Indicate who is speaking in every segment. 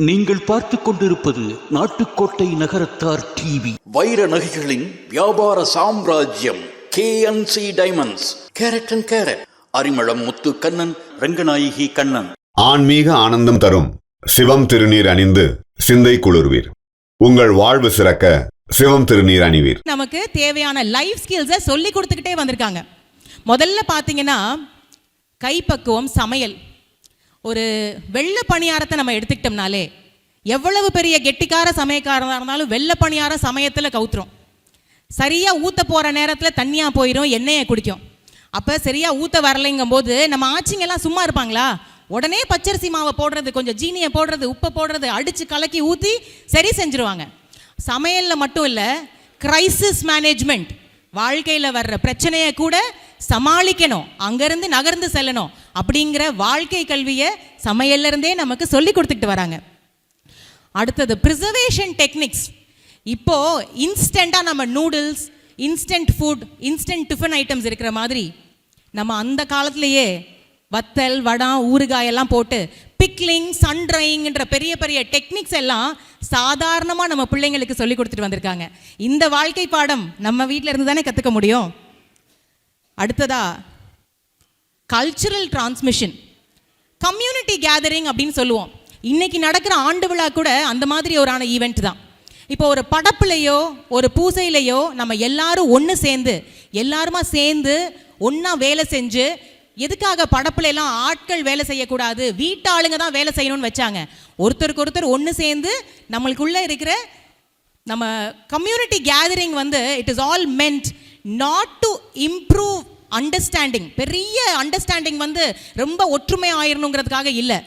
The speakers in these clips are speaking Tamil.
Speaker 1: நீங்கள் பார்த்துக் கொண்டிருப்பது நாட்டுக்கோட்டை நகரத்தார் டிவி. வைர நகைகளின் வியாபார சாம்ராஜ்யம் KNC diamonds carat and carat. Arimalam Muthu Kannan Ranganayaki Kannan.
Speaker 2: ஆன்மீக ஆனந்தம் தரும் சிவம் திருநீர் அணிந்து சிந்தை குளிர்வீர். உங்கள் வாழ்வு சிறக்க சிவம் திருநீர் அணிவீர்.
Speaker 3: நமக்கு தேவையான லைஃப் ஸ்கில்ஸை சொல்லி கொடுத்துக்கிட்டே வந்திருக்காங்க. முதல்ல பார்த்தீங்கன்னா கைப்பக்குவம் சமையல். ஒரு வெள்ளை பணியாரத்தை நம்ம எடுத்துக்கிட்டோம்னாலே எவ்வளவு பெரிய கெட்டிக்கார சமயக்காரனாக இருந்தாலும் வெள்ளை பணியாரம் சமயத்தில் கவுத்துரும். சரியாக ஊற்ற போகிற நேரத்தில் தண்ணியாக போயிடும் எண்ணெயை குடிக்கும். அப்போ சரியாக ஊற்ற வரலைங்கும் போது நம்ம ஆச்சிங்கெல்லாம் சும்மா இருப்பாங்களா? உடனே பச்சரிசி மாவை போடுறது கொஞ்சம் ஜீனியை போடுறது உப்பை போடுறது அடித்து கலக்கி ஊற்றி சரி செஞ்சுருவாங்க. சமையலில் மட்டும் இல்லை கிரைசிஸ் மேனேஜ்மெண்ட் வாழ்க்கையில் வர்ற பிரச்சனையை கூட சமாளிக்கணும். அங்கேருந்து நகர்ந்து செல்லணும். அப்படிங்கிற வாழ்க்கை கல்வியை சமையல்ல இருந்தே நமக்கு சொல்லி கொடுத்துக்கிட்டு வராங்க. அடுத்தது ப்ரிசர்வேஷன் டெக்னிக்ஸ் இப்போ இன்ஸ்டண்ட்டாக நம்ம noodles instant food instant tiffin items இருக்கிற மாதிரி நம்ம அந்த காலத்திலேயே வத்தல் வடம் ஊறுகாய் எல்லாம் போட்டு பிக்லிங் சன் ட்ரைங்கிற பெரிய பெரிய டெக்னிக்ஸ் எல்லாம் சாதாரணமாக நம்ம பிள்ளைங்களுக்கு சொல்லி கொடுத்துட்டு வந்திருக்காங்க. இந்த வாழ்க்கை பாடம் நம்ம வீட்டில் இருந்து தானே கற்றுக்க முடியும்? அடுத்ததா கல்ச்சுரல் டிரான்ஸ்மிஷன் கம்யூனிட்டி கேதரிங் அப்படின்னு சொல்லுவோம். இன்னைக்கு நடக்கிற ஆண்டு விழா கூட அந்த மாதிரி ஒரு ஆன ஈவெண்ட் தான். இப்போ ஒரு படப்புலையோ ஒரு பூசையிலையோ நம்ம எல்லாரும் ஒன்று சேர்ந்து எல்லாருமா சேர்ந்து ஒன்றா வேலை செஞ்சு எதுக்காக படப்புல எல்லாம் ஆட்கள் வேலை செய்யக்கூடாது வீட்டாளுங்க தான் வேலை செய்யணும்னு வச்சாங்க. ஒருத்தருக்கு ஒருத்தர் ஒன்று சேர்ந்து நம்மளுக்குள்ளே இருக்கிற நம்ம கம்யூனிட்டி கேதரிங் வந்து it is all meant not to improve understanding பெரிய அண்டர்ஸ்டாண்டிங் வந்து ரொம்ப ஒற்றுமை ஆயிரணுங்கிறதுக்காக இல்லை.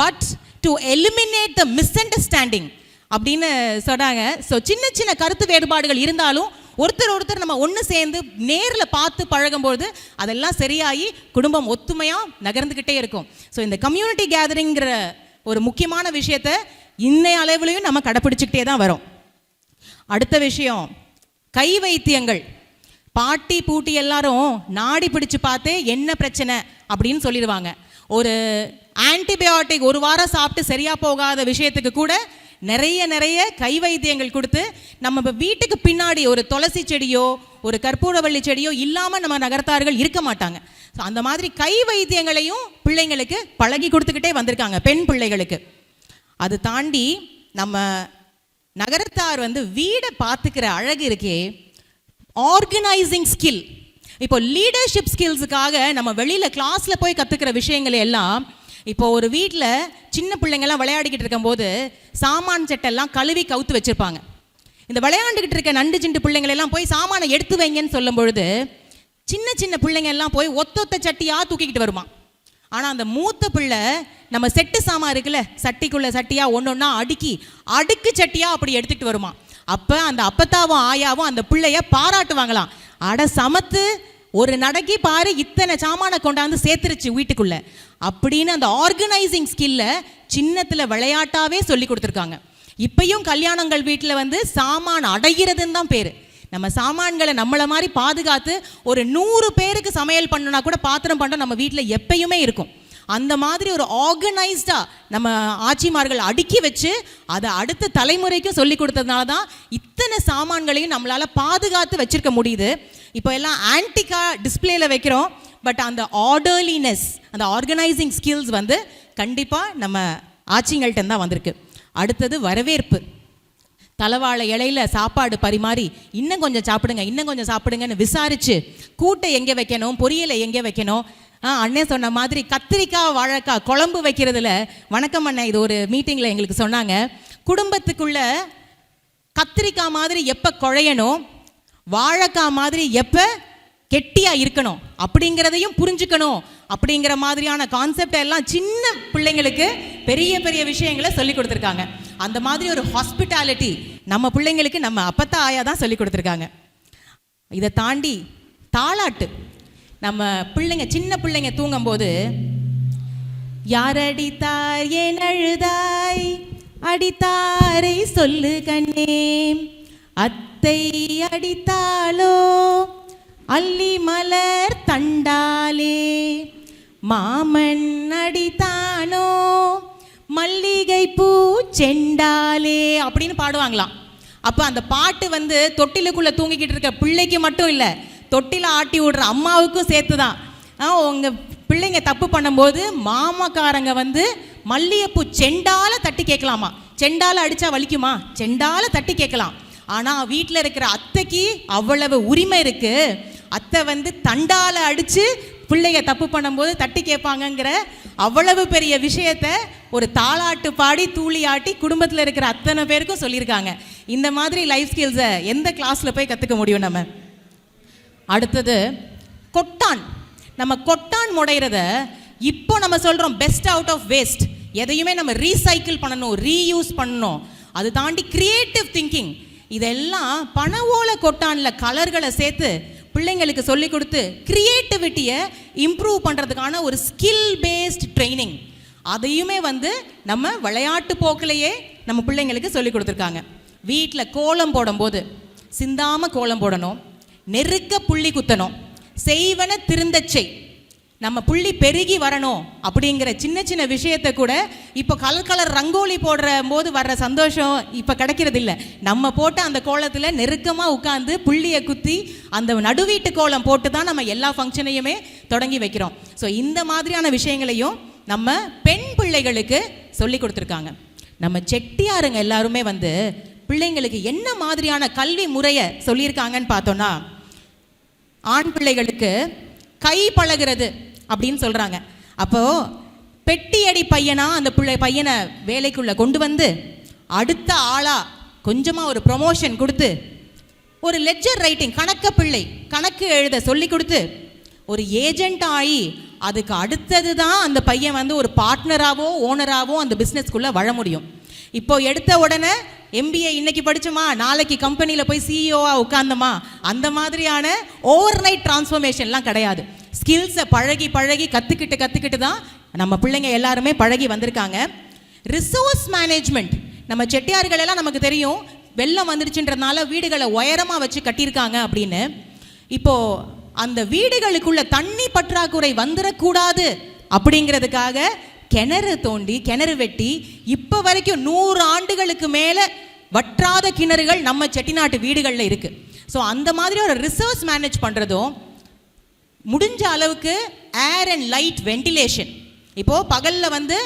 Speaker 3: But to eliminate the misunderstanding அப்படின்னு சொன்னாங்க. ஸோ சின்ன சின்ன கருத்து வேறுபாடுகள் இருந்தாலும் ஒருத்தர் ஒருத்தர் நம்ம ஒன்று சேர்ந்து நேரில் பார்த்து பழகும்போது அதெல்லாம் சரியாகி குடும்பம் ஒத்துமையாக நகர்ந்துக்கிட்டே இருக்கும். ஸோ இந்த கம்யூனிட்டி கேதரிங்கிற ஒரு முக்கியமான விஷயத்த இன்னைய அளவுலையும் நம்ம கடைப்பிடிச்சிக்கிட்டே தான் வரோம். அடுத்த விஷயம் கை வைத்தியங்கள் பாட்டி பூட்டி எல்லாரும் நாடி பிடிச்சு பார்த்து என்ன பிரச்சனை அப்படின்னு சொல்லிடுவாங்க. ஒரு ஆன்டிபயோட்டிக் ஒரு வாரம் சாப்பிட்டு சரியா போகாத விஷயத்துக்கு கூட நிறைய நிறைய கை வைத்தியங்கள் கொடுத்து நம்ம வீட்டுக்கு பின்னாடி ஒரு துளசி செடியோ ஒரு கற்பூரவள்ளி செடியோ இல்லாமல் நம்ம நகர்த்தார்கள் இருக்க மாட்டாங்க. ஸோ அந்த மாதிரி கை வைத்தியங்களையும் பிள்ளைங்களுக்கு பழகி கொடுத்துக்கிட்டே வந்திருக்காங்க பெண் பிள்ளைகளுக்கு. அது தாண்டி நம்ம நகரத்தார் வந்து வீடை பார்த்துக்கிற அழகு இருக்கே ஆர்கனைசிங் ஸ்கில் இப்போ லீடர்ஷிப் ஸ்கில்ஸுக்காக நம்ம வெளியில் கிளாஸில் போய் கற்றுக்கிற விஷயங்களை எல்லாம் இப்போ ஒரு வீட்டில் சின்ன பிள்ளைங்கள்லாம் விளையாடிக்கிட்டு இருக்கும்போது சாமான் செட்டெல்லாம் கழுவி கவுத்து வச்சுருப்பாங்க. இந்த விளையாண்டுக்கிட்டு இருக்க நண்டு சிண்டு பிள்ளைங்களெல்லாம் போய் சாமானை எடுத்து வைங்கன்னு சொல்லும் பொழுது சின்ன சின்ன பிள்ளைங்க எல்லாம் போய் ஒத்தொத்த சட்டியாக தூக்கிக்கிட்டு வருமா. ஆனால் அந்த மூத்த பிள்ளை நம்ம செட்டு சாமான் இருக்குல்ல சட்டிக்குள்ள ஒன்று ஒன்றா அடுக்கி அடுக்கு சட்டியாக அப்படி எடுத்துக்கிட்டு வருமா. அப்போ அந்த அப்பத்தாவும் ஆயாவும் அந்த பிள்ளைய பாராட்டுவாங்களாம். அட சமத்து ஒரு நடக்கி பாரு இத்தனை சாமானை கொண்டாந்து சேர்த்துருச்சு வீட்டுக்குள்ள. அப்படின்னு அந்த ஆர்கனைசிங் ஸ்கில்ல சின்னத்தில் விளையாட்டாவே சொல்லி கொடுத்துருக்காங்க. இப்பயும் கல்யாணங்கள் வீட்டில் வந்து சாமான் அடைகிறதுன்னு தான் பேர். நம்ம சாமான்களை நம்மளை மாதிரி பாதுகாத்து ஒரு நூறு பேருக்கு சமையல் பண்ணுனா கூட பாத்திரம் பண்ண நம்ம வீட்டில் எப்பயுமே இருக்கும். அந்த மாதிரி ஒரு ஆர்கனைஸ்டாக நம்ம ஆட்சிமார்கள் அடுக்கி வச்சு அதை அடுத்த தலைமுறைக்கும் சொல்லி கொடுத்ததுனால தான் இத்தனை சாமான்களையும் நம்மளால் பாதுகாத்து வச்சுருக்க முடியுது. இப்போ எல்லாம் ஆன்டிக்கா டிஸ்பிளேயில் வைக்கிறோம். பட் அந்த ஆர்டர்லினஸ் அந்த ஆர்கனைசிங் ஸ்கில்ஸ் வந்து கண்டிப்பாக நம்ம ஆட்சிங்கள்ட்ட தான் வந்திருக்கு. அடுத்தது வரவேற்பு. தலவாழை இலையில சாப்பாடு பரிமாறி இன்னும் கொஞ்சம் சாப்பிடுங்க இன்னும் கொஞ்சம் சாப்பிடுங்கன்னு விசாரித்து கூட்டை எங்கே வைக்கணும் பொரியலை எங்கே வைக்கணும் அண்ணன் சொன்ன மாதிரி கத்திரிக்காய் வாழைக்காய் குழம்பு வைக்கிறதுல வணக்கம் அண்ணன் இது ஒரு மீட்டிங்கில் எங்களுக்கு சொன்னாங்க. குடும்பத்துக்குள்ள கத்திரிக்காய் மாதிரி எப்போ குழையணும் வாழைக்காய் மாதிரி எப்போ கெட்டியாக இருக்கணும் அப்படிங்கிறதையும் புரிஞ்சுக்கணும் அப்படிங்கிற மாதிரியான கான்செப்ட் எல்லாம் சின்ன பிள்ளைங்களுக்கு பெரிய பெரிய விஷயங்களை சொல்லி கொடுத்துருக்காங்க. அந்த மாதிரி ஒரு ஹாஸ்பிட்டாலிட்டி நம்ம பிள்ளைங்களுக்கு நம்ம அப்பத்தா ஆயா தான் சொல்லி கொடுத்துருக்காங்க. இதை தாண்டி தாளாட்டு நம்ம பிள்ளைங்க சின்ன பிள்ளைங்க தூங்கும்போது யாரடித்தார் ஏன் அழுதாய்? அடித்தாரை சொல்லு கண்ணே. அத்தை அடித்தாலோ அல்லி மலர் தண்டாலே மாமன் அடித்தானோ? மல்லிகை பூ செண்டாலே அப்படின்னு பாடுவாங்களாம். அப்போ அந்த பாட்டு வந்து தொட்டிலுக்குள்ளே தூங்கிக்கிட்டு இருக்க பிள்ளைக்கு மட்டும் இல்லை தொட்டில ஆட்டி விடுற அம்மாவுக்கும் சேர்த்து தான் உங்க பிள்ளைங்க தப்பு பண்ணும்போது மாமக்காரங்க வந்து மல்லிகைப்பூ செண்டால தட்டி கேட்கலாமா? செண்டால அடிச்சா வலிக்குமா? செண்டால தட்டி கேட்கலாம். ஆனா வீட்டில் இருக்கிற அத்தைக்கு அவ்வளவு உரிமை இருக்கு. அத்தை வந்து தண்டால அடிச்சு பிள்ளைங்க தப்பு பண்ணும்போது தட்டி கேட்பாங்கங்கிற அவ்வளவு பெரிய விஷயத்த ஒரு தாளாட்டு பாடி தூளி ஆட்டி குடும்பத்தில் இருக்கிற அத்தனை பேருக்கும் சொல்லியிருக்காங்க. இந்த மாதிரி லைஃப் ஸ்கில்ஸை எந்த கிளாஸில் போய் கற்றுக்க முடியும் நம்ம? அடுத்தது கொட்டான். நம்ம கொட்டான் முடையிறத இப்போ நம்ம சொல்கிறோம் பெஸ்ட் அவுட் ஆஃப் வேஸ்ட் எதையுமே நம்ம ரீசைக்கிள் பண்ணணும் ரீயூஸ் பண்ணணும். அது தாண்டி கிரியேட்டிவ் திங்கிங் இதெல்லாம் பணவோல கொட்டானில் கலர்களை சேர்த்து பிள்ளைங்களுக்கு சொல்லி கொடுத்து கிரியேட்டிவிட்டியை இம்ப்ரூவ் பண்ணுறதுக்கான ஒரு ஸ்கில் பேஸ்ட் ட்ரைனிங் அதையுமே வந்து நம்ம விளையாட்டு போக்கிலேயே நம்ம பிள்ளைங்களுக்கு சொல்லி கொடுத்துருக்காங்க. வீட்டில் கோலம் போடும்போது சிந்தாமல் கோலம் போடணும். நெருக்க புள்ளி குத்தணும். செய்வன திருந்தச் செய். நம்ம புள்ளி பெருகி வரணும் அப்படிங்கிற சின்ன சின்ன விஷயத்தை கூட இப்போ கலர் கலர் ரங்கோலி போடுற போது வர்ற சந்தோஷம் இப்போ கிடைக்கிறது இல்லை. நம்ம போட்ட அந்த கோலத்தில் நெருக்கமாக உட்காந்து புள்ளியை குத்தி அந்த நடுவீட்டு கோலம் போட்டு தான் நம்ம எல்லா ஃபங்க்ஷனையுமே தொடங்கி வைக்கிறோம். ஸோ இந்த மாதிரியான விஷயங்களையும் நம்ம பெண் பிள்ளைகளுக்கு சொல்லி கொடுத்துருக்காங்க. நம்ம செட்டியாருங்க எல்லாருமே வந்து பிள்ளைங்களுக்கு என்ன மாதிரியான கல்வி முறையை சொல்லியிருக்காங்கன்னு பார்த்தோன்னா ஆண் பிள்ளைகளுக்கு கை பழகிறது அப்படின்னு சொல்கிறாங்க அப்போ பெட்டியடி பையனா அந்த பிள்ளை பையனை வேலைக்குள்ளே கொண்டு வந்து அடுத்த ஆளாக கொஞ்சமாக ஒரு ப்ரொமோஷன் கொடுத்து ஒரு லெஜர் ரைட்டிங் கணக்க பிள்ளை கணக்கு எழுத சொல்லி கொடுத்து ஒரு ஏஜெண்ட் ஆகி அதுக்கு அடுத்தது தான் அந்த பையன் வந்து ஒரு பார்ட்னராகவோ ஓனராகவோ அந்த பிஸ்னஸ்க்குள்ளே வர முடியும். இப்போ எடுத்த உடனே எம்பிஏ இன்னைக்கு படிச்சோமா? நாளைக்கு கம்பெனியில் போய் சிஇஓவாக உட்காந்தமா அந்த மாதிரியான ஓவர் நைட் டிரான்ஸ்ஃபர்மேஷன்லாம் கிடையாது. ஸ்கில்ஸை பழகி பழகி கற்றுக்கிட்டு கற்றுக்கிட்டு தான் நம்ம பிள்ளைங்க எல்லாருமே பழகி வந்திருக்காங்க. ரிசோர்ஸ் மேனேஜ்மெண்ட் நம்ம செட்டியார்கள் எல்லாம் நமக்கு தெரியும். வெள்ளம் வந்துடுச்சுன்றதுனால வீடுகளை உயரமாக வச்சு கட்டியிருக்காங்க அப்படின்னு. இப்போது அந்த வீடுகளுக்குள்ள தண்ணி பற்றாக்குறை வந்துடக்கூடாது அப்படிங்கிறதுக்காக கிணறு தோண்டி கிணறு வெட்டி இப்போ வரைக்கும் நூறு ஆண்டுகளுக்கு மேலே வற்றாத கிணறுகள் நம்ம செட்டிநாட்டு வீடுகளில் இருக்குது ஸோ அந்த மாதிரி ஒரு ரிசர்ச் மேனேஜ் பண்ணுறதும் முடிஞ்ச அளவுக்கு ஏர் அண்ட் லைட் வென்டிலேஷன் இப்போது பகலில் வந்து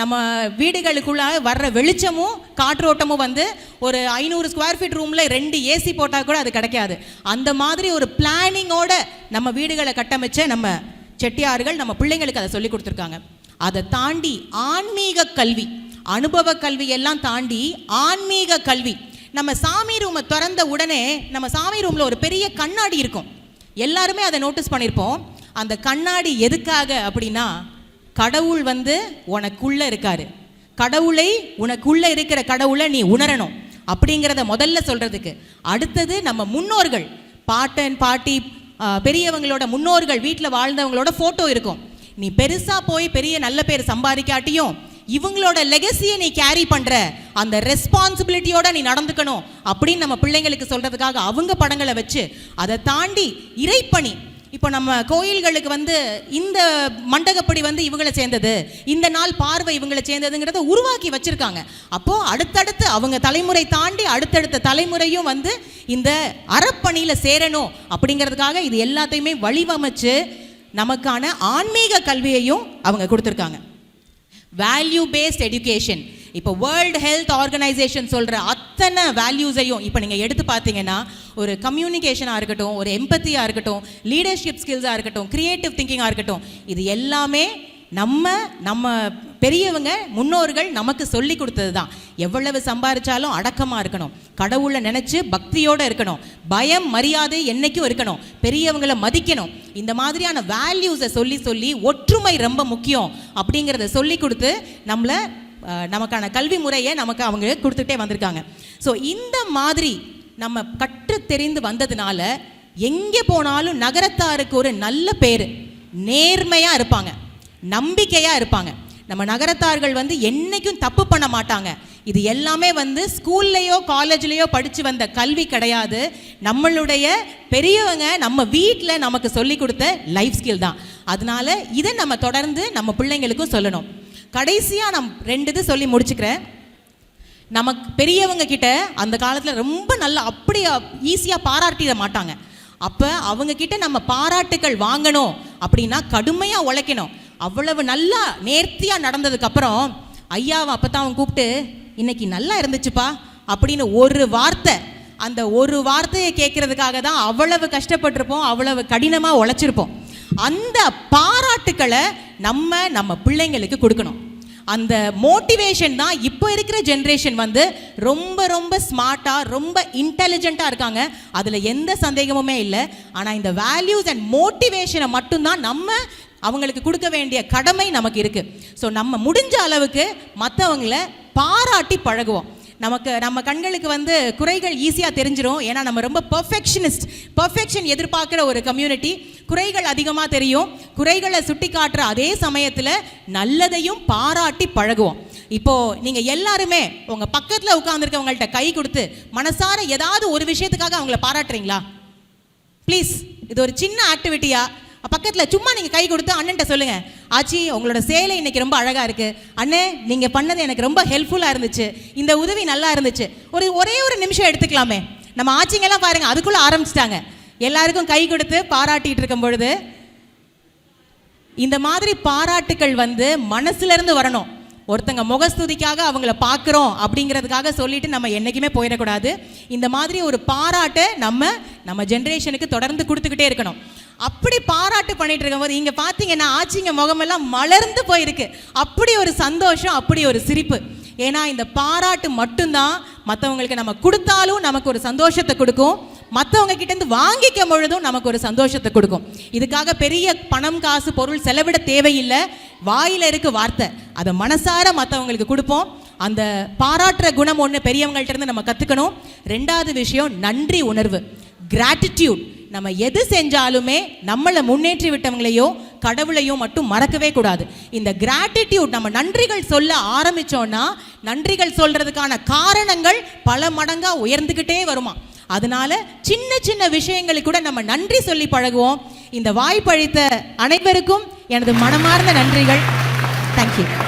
Speaker 3: நம்ம வீடுகளுக்குள்ள வர்ற வெளிச்சமும் காற்றோட்டமும் வந்து ஒரு ஐநூறு ஸ்கொயர் ஃபீட் ரூமில் ரெண்டு ஏசி போட்டால் கூட அது கிடைக்காது. அந்த மாதிரி ஒரு பிளானிங்கோட நம்ம வீடுகளை கட்டமைச்ச நம்ம செட்டியார்கள் நம்ம பிள்ளைங்களுக்கு அதை சொல்லி கொடுத்துருக்காங்க. அதை தாண்டி ஆன்மீக கல்வி அனுபவ கல்வி எல்லாம் தாண்டி ஆன்மீக கல்வி. நம்ம சாமி ரூமை திறந்த உடனே நம்ம சாமி ரூமில் ஒரு பெரிய கண்ணாடி இருக்கும். எல்லாருமே அதை நோட்டீஸ் பண்ணியிருப்போம் அந்த கண்ணாடி எதுக்காக அப்படின்னா கடவுள் வந்து உனக்குள்ளே இருக்காரு. கடவுளை உனக்குள்ளே இருக்கிற கடவுளை நீ உணரணும் அப்படிங்கிறத முதல்ல சொல்கிறதுக்கு அடுத்தது நம்ம முன்னோர்கள். பாட்டன் பாட்டி பெரியவங்களோட முன்னோர்கள் வீட்டில் வாழ்ந்தவங்களோட ஃபோட்டோ இருக்கும். நீ பெருசா போய் பெரிய நல்ல பேர் சம்பாதிக்காட்டியும் இவங்களோட லெகசியை நீ கேரி பண்ற அந்த ரெஸ்பான்சிபிலிட்டியோட நீ நடந்துக்கணும் அப்படின்னு நம்ம பிள்ளைங்களுக்கு சொல்றதுக்காக அவங்க படங்களை வச்சு அதை தாண்டி இறைப்பணி. இப்போ நம்ம கோயில்களுக்கு வந்து இந்த மண்டகப்படி வந்து இவங்களை சேர்ந்தது இந்த நாள் பார்வை இவங்களை சேர்ந்ததுங்கிறத உருவாக்கி வச்சுருக்காங்க. அப்போது அடுத்தடுத்து அவங்க தலைமுறை தாண்டி அடுத்தடுத்த தலைமுறையும் வந்து இந்த அறப்பணியில் சேரணும் அப்படிங்கிறதுக்காக இது எல்லாத்தையுமே வழிவமைச்சு நமக்கான ஆன்மீக கல்வியையும் அவங்க கொடுத்துருக்காங்க. வேல்யூ பேஸ்ட் எஜுகேஷன் இப்போ வேர்ல்டு ஹெல்த் ஆர்கனைசேஷன் சொல்கிற அத்தனை வேல்யூஸையும் இப்போ நீங்கள் எடுத்து பார்த்தீங்கன்னா ஒரு கம்யூனிகேஷனாக இருக்கட்டும் ஒரு எம்பத்தியாக இருக்கட்டும் லீடர்ஷிப் ஸ்கில்ஸாக இருக்கட்டும் க்ரியேட்டிவ் திங்கிங்காக இருக்கட்டும் இது எல்லாமே நம்ம நம்ம பெரியவங்க முன்னோர்கள் நமக்கு சொல்லி கொடுத்தது தான் எவ்வளவு சம்பாரிச்சாலும் அடக்கமாக இருக்கணும். கடவுளை நினச்சி பக்தியோடு இருக்கணும். பயம் மரியாதை என்றைக்கும் இருக்கணும். பெரியவங்களை மதிக்கணும். இந்த மாதிரியான வேல்யூஸை சொல்லி சொல்லி ஒற்றுமை ரொம்ப முக்கியம். அப்படிங்கிறத சொல்லி கொடுத்து நம்மளை நமக்கான கல்வி முறையை நமக்கு அவங்க கொடுத்துட்டே வந்திருக்காங்க. ஸோ இந்த மாதிரி நம்ம கற்று தெரிந்து வந்ததுனால எங்கே போனாலும் நகரத்தாருக்கு ஒரு நல்ல பேர். நேர்மையாக இருப்பாங்க. நம்பிக்கையாக இருப்பாங்க. நம்ம நகரத்தார்கள் வந்து என்றைக்கும் தப்பு பண்ண மாட்டாங்க. இது எல்லாமே வந்து ஸ்கூல்லையோ காலேஜ்லேயோ படித்து வந்த கல்வி கிடையாது. நம்மளுடைய பெரியவங்க நம்ம வீட்டில் நமக்கு சொல்லி கொடுத்த லைஃப் ஸ்கில் தான். அதனால இதை நம்ம தொடர்ந்து நம்ம பிள்ளைங்களுக்கும் சொல்லணும். கடைசியாக நான் ரெண்டு இது சொல்லி முடிச்சுக்கிறேன். நமக்கு பெரியவங்க கிட்ட அந்த காலத்தில் ரொம்ப நல்லா அப்படி ஈஸியாக பாராட்டிட மாட்டாங்க. அப்போ அவங்க கிட்ட நம்ம பாராட்டுக்கள் வாங்கணும் அப்படின்னா கடுமையாக உழைக்கணும். அவ்வளவு நல்லா நேர்த்தியாக நடந்ததுக்கப்புறம் ஐயாவை அப்போ தான் அவன் கூப்பிட்டு இன்னைக்கு நல்லா இருந்துச்சுப்பா அப்படின்னு ஒரு வார்த்தை அந்த ஒரு வார்த்தையை கேட்கறதுக்காக தான் அவ்வளவு கஷ்டப்பட்டிருப்போம் அவ்வளவு கடினமாக உழைச்சிருப்போம். அந்த பாராட்டுக்களை நம்ம நம்ம பிள்ளைங்களுக்கு கொடுக்கணும். அந்த மோட்டிவேஷன் தான் இப்போ இருக்கிற ஜென்ரேஷன் வந்து ரொம்ப ரொம்ப ஸ்மார்ட்டாக ரொம்ப இன்டெலிஜென்ட்டாக இருக்காங்க. அதில் எந்த சந்தேகமுமே இல்லை. ஆனால் இந்த வேல்யூஸ் அண்ட் மோட்டிவேஷனை மட்டும்தான் நம்ம அவங்களுக்கு கொடுக்க வேண்டிய கடமை நமக்கு இருக்குது ஸோ நம்ம முடிஞ்ச அளவுக்கு மற்றவங்கள பாராட்டி பழகுவோம். நமக்கு நம்ம கண்களுக்கு வந்து குறைகள் ஈஸியாக தெரிஞ்சிடும் ஏன்னா நம்ம ரொம்ப பர்ஃபெக்ஷனிஸ்ட் பர்ஃபெக்ஷன் எதிர்பார்க்குற ஒரு கம்யூனிட்டி குறைகள் அதிகமாக தெரியும். குறைகளை சுட்டி காட்டுற அதே சமயத்தில் நல்லதையும் பாராட்டி பழகுவோம். இப்போது நீங்கள் எல்லாருமே உங்கள் பக்கத்தில் உட்காந்துருக்கவங்கள்ட்ட கை கொடுத்து மனசார ஏதாவது ஒரு விஷயத்துக்காக அவங்கள பாராட்டுறீங்களா? ப்ளீஸ் இது ஒரு சின்ன ஆக்டிவிட்டியாக பக்கத்தில் சும்மா நீங்கள் கை கொடுத்து அண்ணன்ட்ட சொல்லுங்கள் ஆச்சி உங்களோட சேலை இன்னைக்கு ரொம்ப அழகாக இருக்கு. அண்ணே நீங்கள் பண்ணது எனக்கு ரொம்ப ஹெல்ப்ஃபுல்லாக இருந்துச்சு. இந்த உதவி நல்லா இருந்துச்சு. ஒரு ஒரே ஒரு நிமிஷம் எடுத்துக்கலாமே. நம்ம ஆச்சிங்கெல்லாம் பாருங்கள் அதுக்குள்ளே ஆரம்பிச்சிட்டாங்க. எல்லாருக்கும் கை கொடுத்து பாராட்டிகிட்டு இருக்கும் பொழுது இந்த மாதிரி பாராட்டுக்கள் வந்து மனசுலேருந்து வரணும். ஒருத்தங்க முகஸ்துதிக்காக அவங்கள பார்க்குறோம் அப்படிங்கிறதுக்காக சொல்லிட்டு நம்ம என்றைக்குமே போயிடக்கூடாது. இந்த மாதிரி ஒரு பாராட்டை நம்ம நம்ம ஜென்ரேஷனுக்கு தொடர்ந்து கொடுத்துக்கிட்டே இருக்கணும். அப்படி பாராட்டு பண்ணிட்டு இருக்கும்போது இங்க பார்த்தீங்கன்னா ஆச்சிங்க முகமெல்லாம் மலர்ந்து போயிருக்கு. அப்படி ஒரு சந்தோஷம் அப்படி ஒரு சிரிப்பு. ஏன்னா இந்த பாராட்டு மட்டும்தான் மற்றவங்களுக்கு நம்ம கொடுத்தாலும் நமக்கு ஒரு சந்தோஷத்தை கொடுக்கும். மற்றவங்க கிட்டேருந்து வாங்கிக்கும் பொழுதும் நமக்கு ஒரு சந்தோஷத்தை கொடுக்கும். இதுக்காக பெரிய பணம் காசு பொருள் செலவிட தேவையில்லை. வாயில் இருக்க வார்த்தை. அதை மனசார மற்றவங்களுக்கு கொடுப்போம். அந்த பாராட்டுற குணம் ஒன்று பெரியவங்கள்ட்ட இருந்து நம்ம கற்றுக்கணும் ரெண்டாவது விஷயம் நன்றி உணர்வு. கிராட்டிடியூட் நம்ம எது செஞ்சாலுமே நம்மளை முன்னேற்றி விட்டவங்களையோ கடவுளையோ மட்டும் மறக்கவே கூடாது. இந்த கிராட்டிடியூட் நம்ம நன்றிகள் சொல்ல ஆரம்பிச்சோம்னா நன்றிகள் சொல்றதுக்கான காரணங்கள் பல மடங்கா உயர்ந்துக்கிட்டே வருமா. அதனால சின்ன சின்ன விஷயங்களுக்கு கூட நம்ம நன்றி சொல்லி பழகுவோம். இந்த வாய்ப்பழித்த அனைவருக்கும் எனது மனமார்ந்த நன்றிகள். தேங்க்யூ